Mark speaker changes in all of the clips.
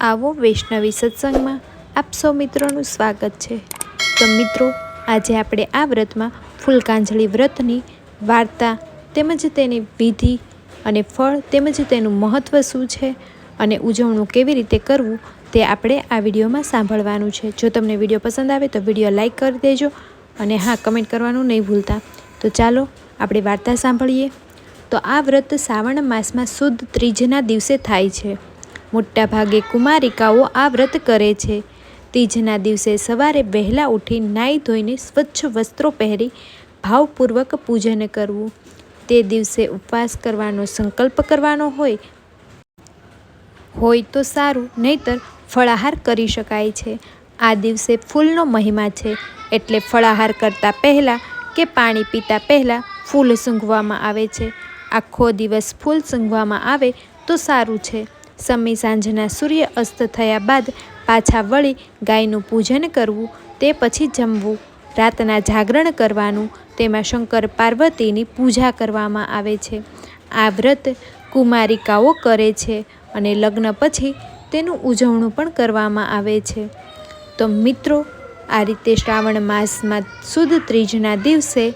Speaker 1: આવો વૈષ્ણવી સત્સંગમાં આપ સૌ મિત્રોનું સ્વાગત છે. તો મિત્રો, આજે આપણે આ વ્રતમાં ફૂલકાંજળી વ્રતની વાર્તા તેમજ તેની વિધિ અને ફળ તેમજ તેનું મહત્ત્વ શું છે અને ઉજવણું કેવી રીતે કરવું તે આપણે આ વિડીયોમાં સાંભળવાનું છે. જો તમને વીડિયો પસંદ આવે તો વીડિયો લાઈક કરી દેજો અને હા, કમેન્ટ કરવાનું નહીં ભૂલતા. તો ચાલો આપણે વાર્તા સાંભળીએ. તો આ વ્રત શ્રાવણ માસમાં શુદ્ધ ત્રીજના દિવસે થાય છે. મોટાભાગે કુમારિકાઓ આ વ્રત કરે છે. તીજના દિવસે સવારે વહેલા ઉઠી નાહી ધોઈને સ્વચ્છ વસ્ત્રો પહેરી ભાવપૂર્વક પૂજન કરવું. તે દિવસે ઉપવાસ કરવાનો સંકલ્પ કરવાનો હોય હોય તો સારું, નહીતર ફળાહાર કરી શકાય છે. આ દિવસે ફૂલનો મહિમા છે, એટલે ફળાહાર કરતાં પહેલાં કે પાણી પીતા પહેલાં ફૂલ સૂંઘવામાં આવે છે. આખો દિવસ ફૂલ સૂંઘવામાં આવે તો સારું છે. સમી સાંજના સૂર્ય અસ્ત થયા બાદ પાછા વળી ગાયનું પૂજન કરવું, તે પછી જમવું, રાતના જાગરણ કરવાનું, તેમાં શંકર પાર્વતીની પૂજા કરવામાં આવે છે. આ વ્રત કુમારિકાઓ કરે છે અને લગ્ન પછી તેનું ઉજવણું પણ કરવામાં આવે છે. તો મિત્રો, આ રીતે શ્રાવણ માસમાં સુદ ત્રીજના દિવસે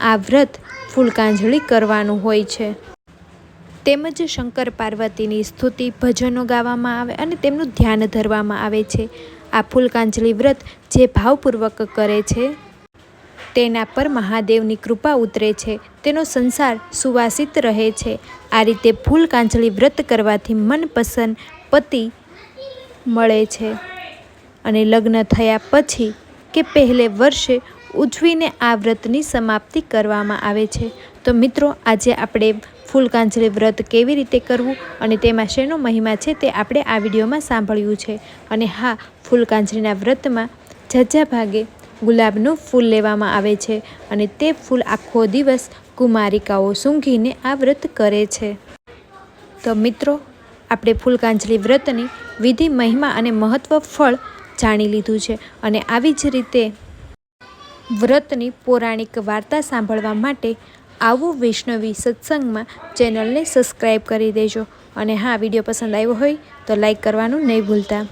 Speaker 1: આ વ્રત ફૂલકાંજળી કરવાનું હોય છે. તેમજ શંકર પાર્વતીની સ્તુતિ ભજનો ગાવામાં આવે અને તેમનું ધ્યાન ધરવામાં આવે છે. આ ફૂલકાંજલી વ્રત જે ભાવપૂર્વક કરે છે, તેના પર મહાદેવની કૃપા ઉતરે છે. તેનો સંસાર સુવાસિત રહે છે. આ રીતે ફૂલકાંજલી વ્રત કરવાથી મનપસંદ પતિ મળે છે. અને લગ્ન થયા પછી કે પહેલે વર્ષે ઉજવીને આ વ્રતની સમાપ્તિ કરવામાં આવે છે. તો મિત્રો, આજે આપણે ફૂલકાંજલિ વ્રત કેવી રીતે કરવું અને તેમાં શેનો મહિમા છે તે આપણે આ વિડીયોમાં સાંભળ્યું છે. અને હા ફૂલકાંજલીના વ્રતમાં જજ્જા ભાગે ગુલાબનું ફૂલ લેવામાં આવે છે અને તે ફૂલ આખો દિવસ કુમારિકાઓ સૂંઘીને આ વ્રત કરે છે. તો મિત્રો, આપણે ફૂલકાંજલી વ્રતની વિધિ, મહિમા અને મહત્ત્વ ફળ જાણી લીધું છે અને આવી જ રીતે વ્રતની પૌરાણિક વાર્તા સાંભળવા માટે આવો વૈષ્ણવી સત્સંગમાં ચેનલને સબસ્ક્રાઈબ કરી દેજો. અને હા, વીડિયો પસંદ આવ્યો હોય તો લાઈક કરવાનું નહીં ભૂલતા.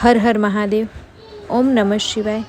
Speaker 1: હર હર મહાદેવ. ઓમ નમઃ શિવાય.